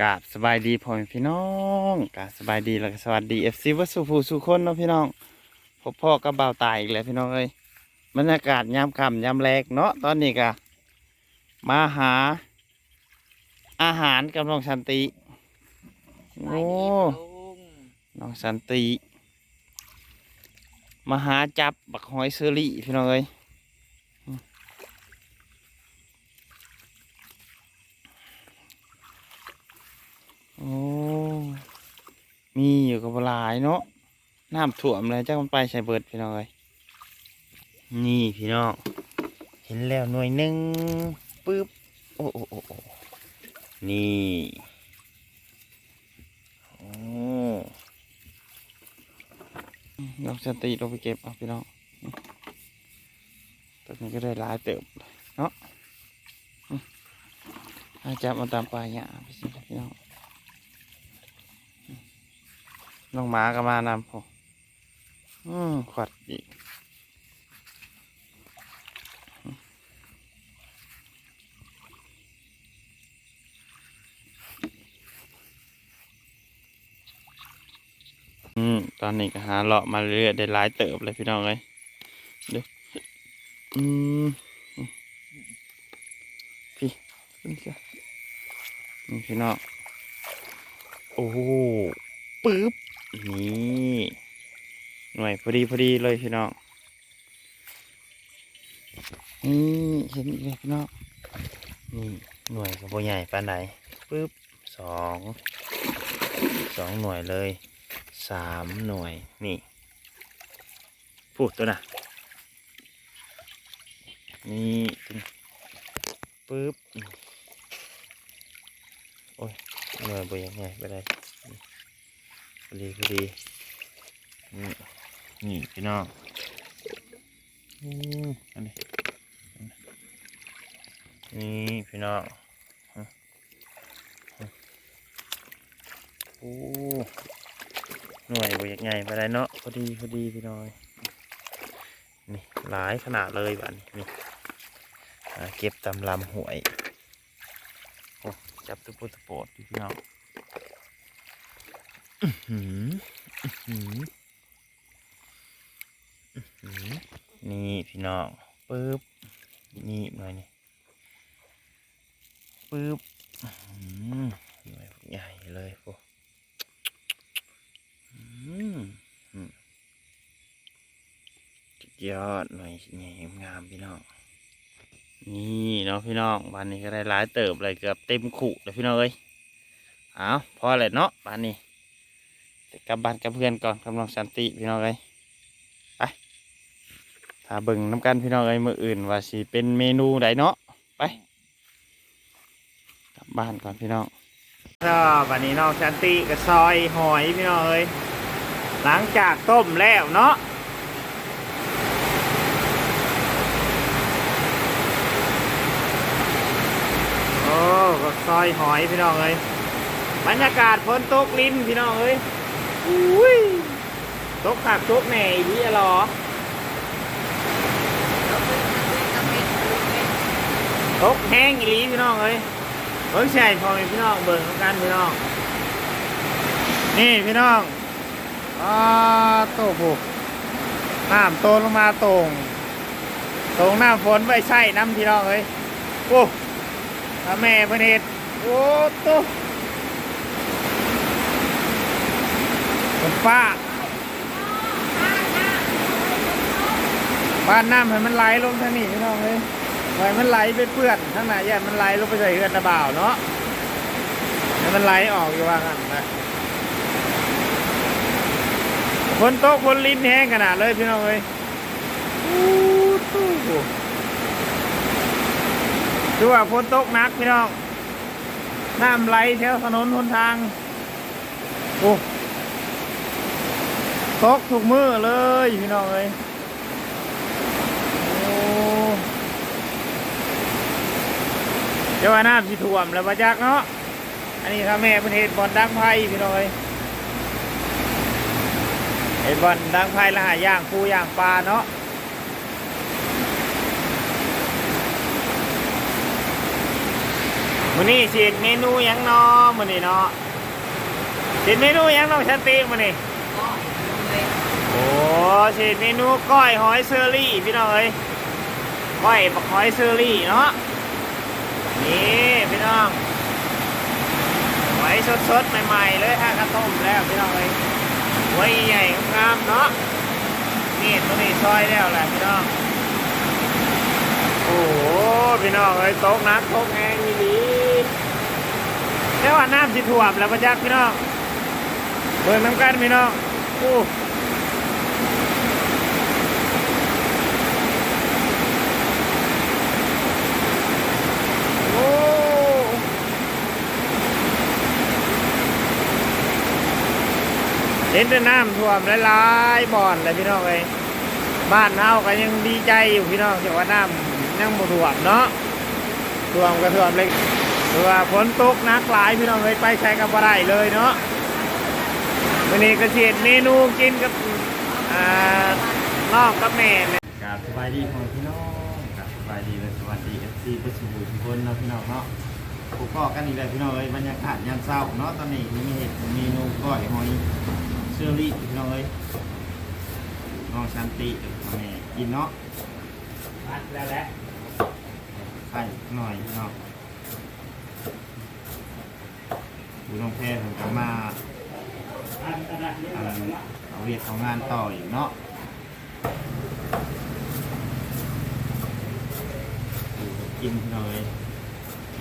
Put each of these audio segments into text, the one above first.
กาบสบายดีพ่อแม่พี่น้องกาบสบายดีแล้วก็สวัสดีเอฟซีวัดสุภูสุคนเนาะพี่น้องพบพ่อกับบ่าวตายอีกแล้วพี่น้องเอ้ยบรรยากาศยามค่ำยามแลกเนาะตอนนี้ก็มาหา อาหารกับน้องสันติโอ้น้องสันติมาหาจับบักหอยเซอรี่พี่น้องเอ้ย โอ้มีอยู่กับหลายเนาะน้ำท่วมเลยจ้ามันไปใส่เบิดพี่น้องเลยนี่พี่น้องเห็นแล้วหน่วยหนึ่งปึ๊บโอ้โอ้โอ้นี่โอ้เราจะตีลงไปเก็บเอาพี่น้องตอนนี้ก็ได้หลายเติบเนาะอาจับมาตามปลายเนี่ยพี่น้อง น้องหมาก็มานำผมอืมขวัดอีกอืมตอนนี้ก็หาเลาะมาเรื่อยได้หลายเติบเลยพี่น้องเลยเดี๋ยวอืมพี่ขึ้นเสียนี่พี่น้องโอ้โหปึ๊บ นี่หน่วยพอดีพอดีเลยพี่น้องนี่เห็นอีกแล้วพี่น้องนี่หน่วยกับโบใหญ่ปานใดปึ๊บสองสองหน่วยเลยสามหน่วยนี่พูดตัวน่ะนี่ปึ๊บโอ้ยหน่วยโบใหญ่ไปได้ อดีพอดีนี่นี่พี่น้องอืมอันนี้นี่พี่น้องฮะฮะโอ้หน่วยบอยากใหญ่ไปได้เนาะพอดีพอดีพี่น้อยนี่หลายขนาดเลยบ้านนี้นี่อ่าเก็บตำลำหวยโอ้จับตุปุตะโปดอยู่พี่น้องหืมหืมหืม นี่พี่น้องปึ๊บนี่หน่อยนี่ปึ๊บหน่วยใหญ่เลยพวกหืมหืมสุดยอดหน่วยใหญ่งามพี่น้องนี่เนาะพี่น้องวันนี้ก็ได้หลายเติบเลยเกือบเต็มขู่เลยพี่น้องเอ้ยเอาพอเลยเนาะวันนี้ กลับบ้านกับเพื่อนก่อนกำลังสันติพี่น้องเอ้ยไปถ้าเบิ่งน้ำกันพี่น้องเอ้ยมืออื่นว่าสิเป็นเมนูใดเนาะไปกลับบ้านก่อนพี่น้องก็วันนี้น้องสันติกับซอยหอยพี่น้องเอ้ยหลังจากต้มแล้วเนาะโอ้ก็ซอยหอยพี่น้องเอ้ยบรรยากาศฝนตกลิ้นพี่น้องเอ้ย อุ้ยตกผักตกแหน่อีนี่หรอตกแห้งอีหลีพี่น้องเอ้ยเบิ่ใช่พอมีพี่น้องเบิ่งของกันพี่น้อง นี่พี่น้องอ่าโตผูกน้ำโตลงมาตรง ตรงน้ำฝนไว้ใส่น้ำพี่น้องเอ้ยโอ้แม่เพิ่นเฮ็ดโอ้โต ผมฟ้า บ้านน้ำให้มันไหลลงทางนี้พี่น้องเลยไว้มันไหลไปเปื้อนทางไหนอย่มันไหลลงไปใส่เฮือนนะบ่าวเนาะให้มันไหลออกอยู่ว่างั้นนะฝนตกฝนลิ้นแห้งขนาดเลยพี่น้องเลยดูว่าฝนตกหนักพี่น้อง น้ำไหลแถวถนนหนทาง โอ้ ตกถูกมือเลยพี่น้องเอ้ยโอ้เดี๋ยวว่าน้ำสิท่วมแล้วมาจากเนาะ อันนี้ครับแม่เป็นเหตุบอลดังไพ่พี่น้องเอ้ยเหตุบอลดังไพ่ละหาย่างปูย่างปลาเนาะมื้อนี้สิเฮ็ดเมนูยังเนาะมื้อนี้เนาะสิเฮ็ดเมนูยังน้องชันติมื้อนี้ โอ้เฮ็ดเมนูก้อยหอยเชอรี่พี่น้องเอ้ยก้อยบักหอยเชอรี่เนาะนี่พี่น้องหอยสดๆใหม่ๆเลยฮะกระต้มแล้วพี่น้องเอ้ยหอยใหญ่งามเนาะนี่ตัวนี้ซอยแล้วแหละพี่น้องโอ้โหพี่น้องเอ้ยตกนักตกแห้งนี่ดีแต่ว่าน้ำสิท่วมแล้วประจักษ์พี่น้องเบิ่งน้ำกันพี่น้อง โอ้เห็นแต่น้ำท่วมหลายๆบ่อนเลยพี่น้องเอ้ยบ้านเฮาก็ยังดีใจอยู่พี่น้องแต่ว่าน้ำยังบ่ท่วมเนาะท่วมก็ท่วมเล็กหรือว่าฝนตกนักหลายพี่น้องเอ้ยไปใช้กับบ่ได้เลยเนาะ วันนี้ก็เสียเมนูกินกับอ่านอกกับแม่เนี่ยกราบสบายดีของพี่น้องกราบสบายดีและสวัสดีเอฟซีประสุทุกคนเนาะพี่น้องเนาะพบก็กันอีกแล้วพี่น้องเอ้ยบรรยากาศยามเช้าเนาะตอนนี้มีเห็ดเมนูก้อยหอยเชอรี่พี่น้องเอ้ยน้องชันติแม่กินเนาะปัดแล้วแหละไข่หน่อยเนาะดูน้องแพรผมก็มาอันอันนั้นอัน เอาเวียดเอางานต่ออีกเนาะกินเลย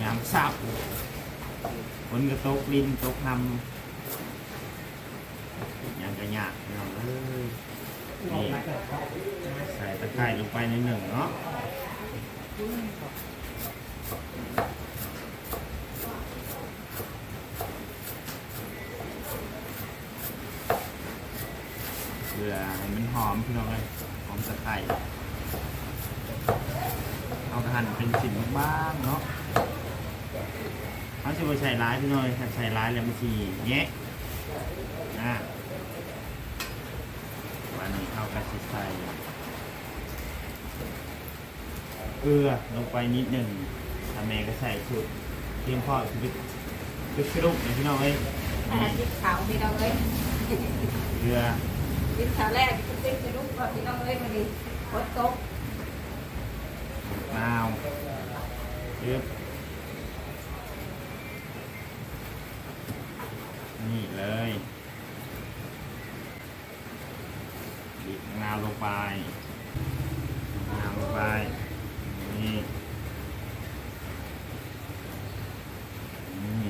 ยามเศร้าฝนก็ตกลินตกนำยังกระยากเนาะเอ้ยใส่ตะไคร้ลงไปในดหนึ่งเนาะ เพื่อให้มันหอมพี่น้องเลยหอมตะไคร้เอากระหั่นเป็นชิ้นบ้างๆเนาะเขาจะไปใส่ร้ายพี่น้อยถ้าใส่ร้ายแล้วมันสีแงะนะวันนี้เข้ากระสิใส่เกลือลงไปนิดหนึ่งทำแม่ก็ใส่สุดเตรียมพอคือคือครุกเลยพี่น้องเอ้ยอาหารที่ขาวพี่น้องเอ้ยเกลือ กินขาวแรกกินติ๊กจะลุกก่อนพี่น้องเอ้ยมาดีฝนตกมะนาวเย็บนี่เลยบีบมะนาวลงไปมะนาวลงไป นี่นี่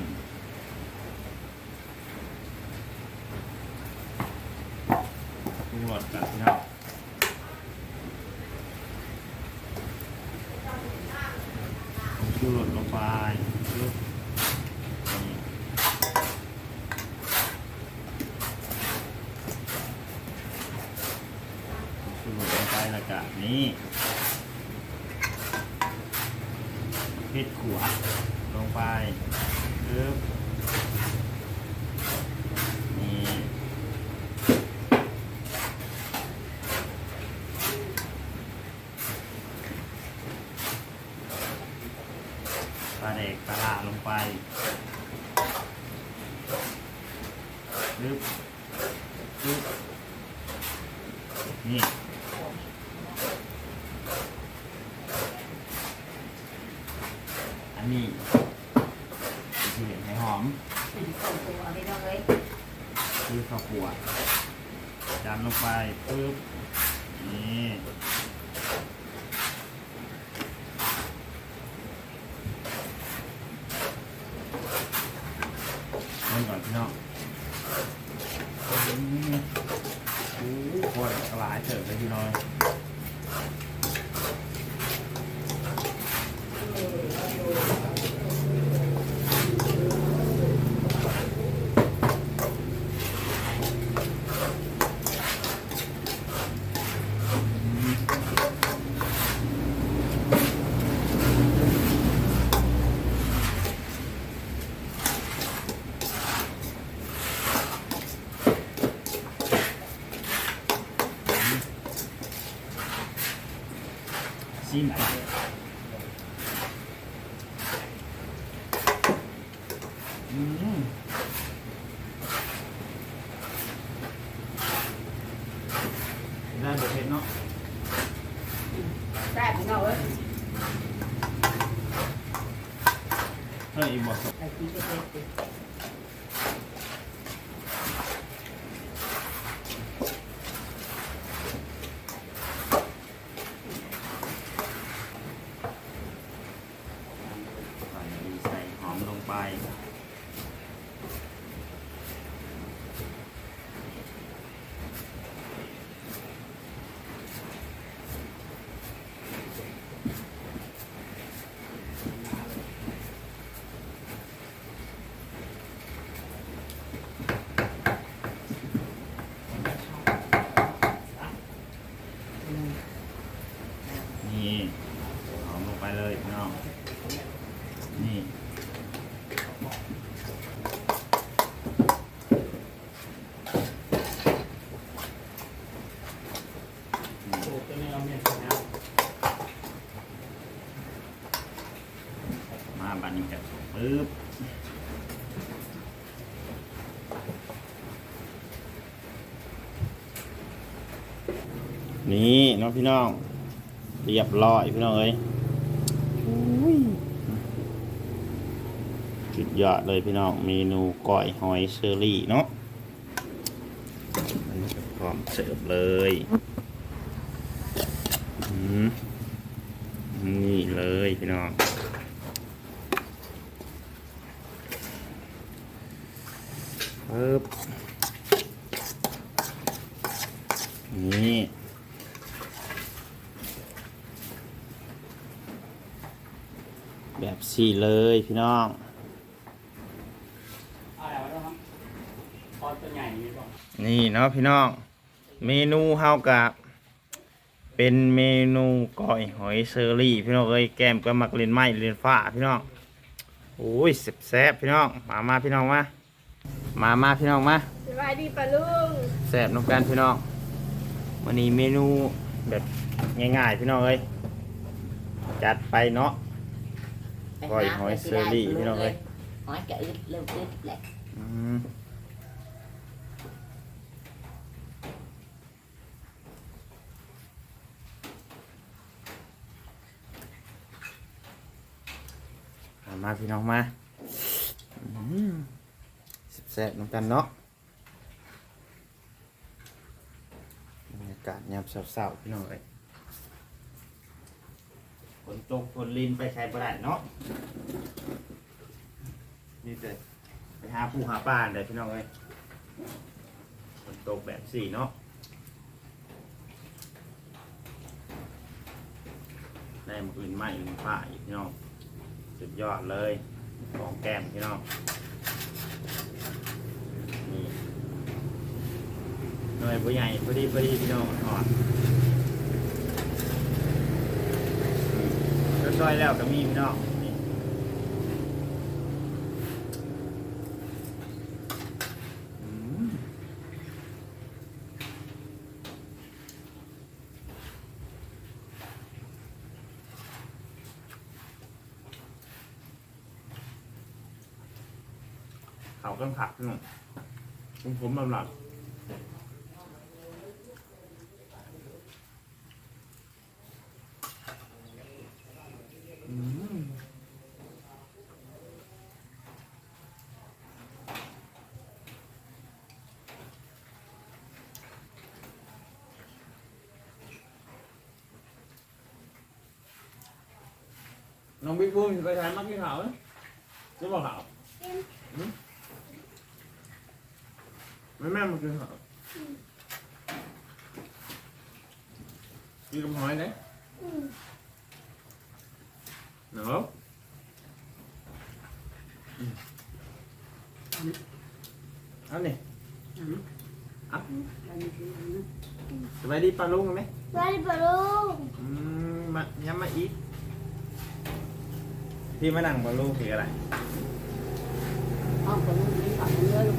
ปรุงรสกันพี่น้อง ผมชูรสลงไปปึ๊บนี่ชูรส แบบนี้เผ็ดขัวลงไปปึ๊บนี่ปลาเด็กปลาร้าลงไปปึ๊บปึ๊บนี่ อันนี้คือให้หอมเป็นส่วนตัวพี่น้องเอ้ยคือข้าวคั่วจานลงไปปึ๊บ แซ่บพี่น้องเว้ยเฮ้ยบอกไอ้ที่ก็เด นี่น้องพี่น้อง เรียบร้อยพี่น้องเอ้ยจุดยอดเลยพี่น้องเมนูก้อยหอยเชอรี่เนาะอันนี้ก็พร้อมเสิร์ฟเลยอืมนี่เลยพี่น้องปึ๊บนี่ แบบ สี่เลยพี่น้องเอาอะไรวะครับตอนตัวใหญ่นี่บอกนี่เนาะพี่น้อง เมนูเฮากับเป็นเมนูก้อยหอยเชอรี่พี่น้องเอ้ยแก้มก็มักเล่นไม้เล่นฟ้าพี่น้องโอ้ยแซ่บๆพี่น้องมามาพี่น้องมามามาพี่น้องมาสบายดีปะลุงแซ่บน้ำกันพี่น้องวันนี้เมนูแบบง่ายๆพี่น้องเอ้ยจัดไปเนาะ ก้อยหอยเชอรี่พี่น้องเอ้ยหอยกะอึดเริ่มอึดแหละอืมมามาพี่น้องมาอืมแซ่บๆน้ำกันเนาะบรรยากาศยามเศร้าๆพี่น้องเอ้ย ฝนตกฝนลินไปใช้ประดเนาะนี่แต่ไปหาผู้หาป้าเลยพี่น้องเอ้ยฝนตกแบบสี่เนาะได้มาอื่นใหม่อื่นผ้าอีกพี่น้องสุดยอดเลยของแก้มพี่น้องนี่หน่วยผู้ใหญ่พอดีพอดีพี่น้องถอด ซอยแล้วก็มีพี่น้องนี่อืมเขากันผักพี่น้องผมผมลำหลับอืม น้องบิ๊กบูมไปทานมักกินขาวนะรู้ป่าขาวอืมไม่แม่มากินขาวกินกับหอยไหนเนาะอืมเอาเนี่ยเอาสบายดีปลาลุงไหมสบายดีปะลุงอืมมาย้ำมาอีก พี่มานั่งบนลูกคืออะไร ห้องของมึงนี่ก่อนเนื้อลูก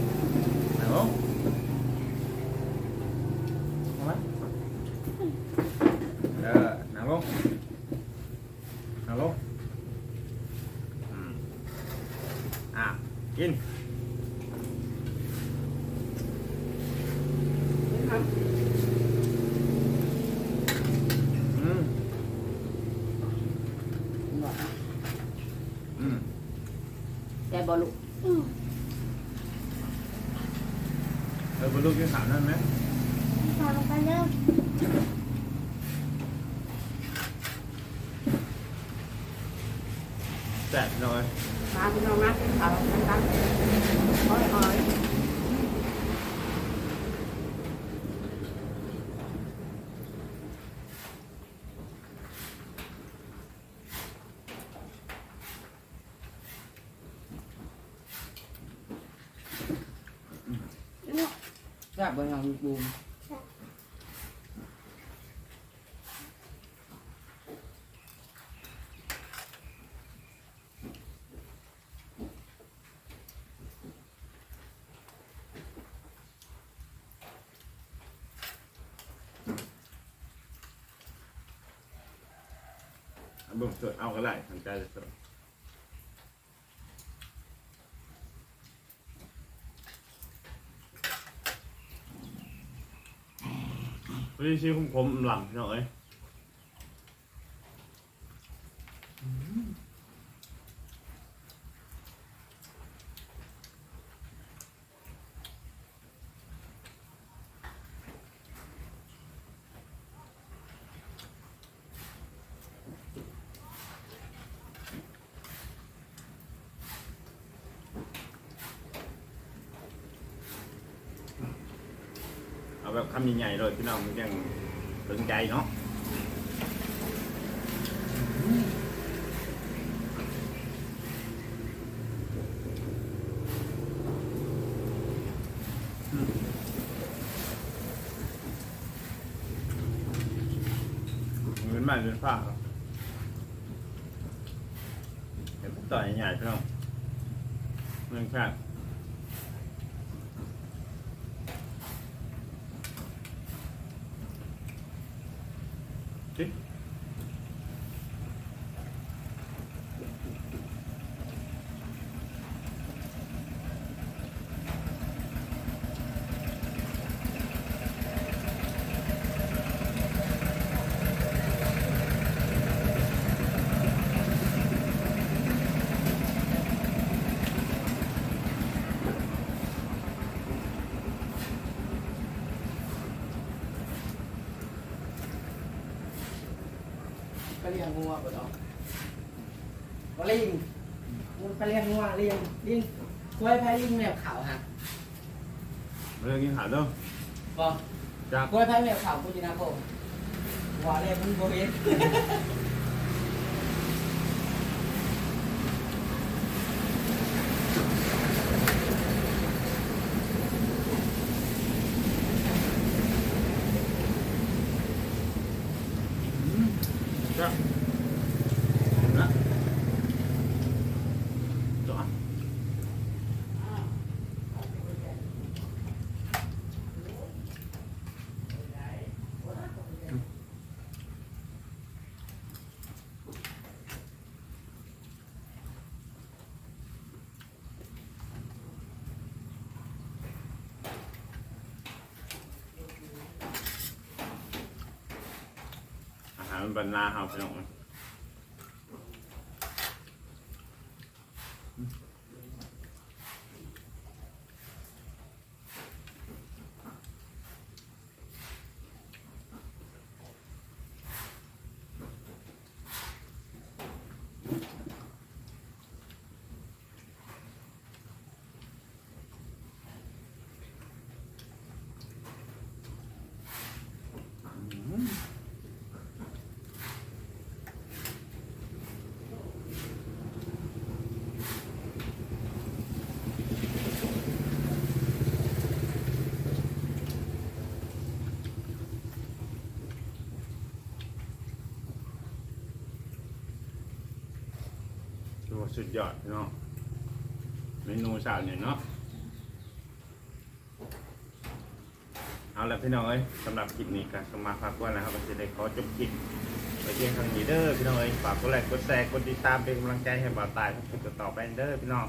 นั่งลงเอา แต่บอลูกเออบอลูกที่สามนั่นไหมถามไปเร็วแตบหน่อย มาพี่น้องมาเป็ามกันตั้งอ้อยอ้อย เบิ่งสดเอาก็ได้สนใจจะสดวิธีชี้คุ้มคมหลังพี่น้องเอ้ย แบบคำใหญ่ๆเลยพี่น้องมันยังสนใจเนาะเหมือนบ้านเป็นผ้าครับเห็นต่อยใหญ่ๆพี่น้องเมืองชาติ Okay เลี้ยงงัวบ่ดอกก็ลิงก็เลี้ยงงัวเลี้ยงลิงควายแพ้ลิงแมวขาวฮะเรื่องนี้หาเด้อบ่จากควายแพ้แมวขาวกูจินาโกว่าเลยมึงบ่เห็น จากนะจ้ะอาหาร บรรณาเฮาพี่น้อง ถือ ว่าสุดยอดพี่น้องเมนูเช้าเนี่ยเนาะเอาละพี่น้องเอ้ยสำหรับคลิปนี้ก็สมาพักว่านะครับก็จะได้ขอจบคลิปไปเพียงเท่านี้เด้อพี่น้องเอ้ยฝากกดไลค์กดแชร์กดติดตามเป็นกำลังใจให้บ่าวตายทุกคนต่อไปเด้อพี่น้อง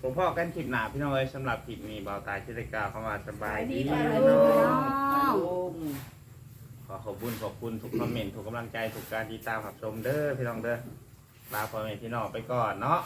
ผมพ่อกันคลิปหน้าพี่น้องเอ้ยสำหรับคลิปนี้บ่าวตายที่ได้กล่าวเข้ามาสบายดีสบายดีพี่น้องน้องขอขอบคุณขอบคุณทุกคอมเมนต์ทุกกำลังใจทุกการติดตามรับชมเด้อพี่น้องเด้อ ลาพ่อแม่พี่น้องไปก่อนเนาะ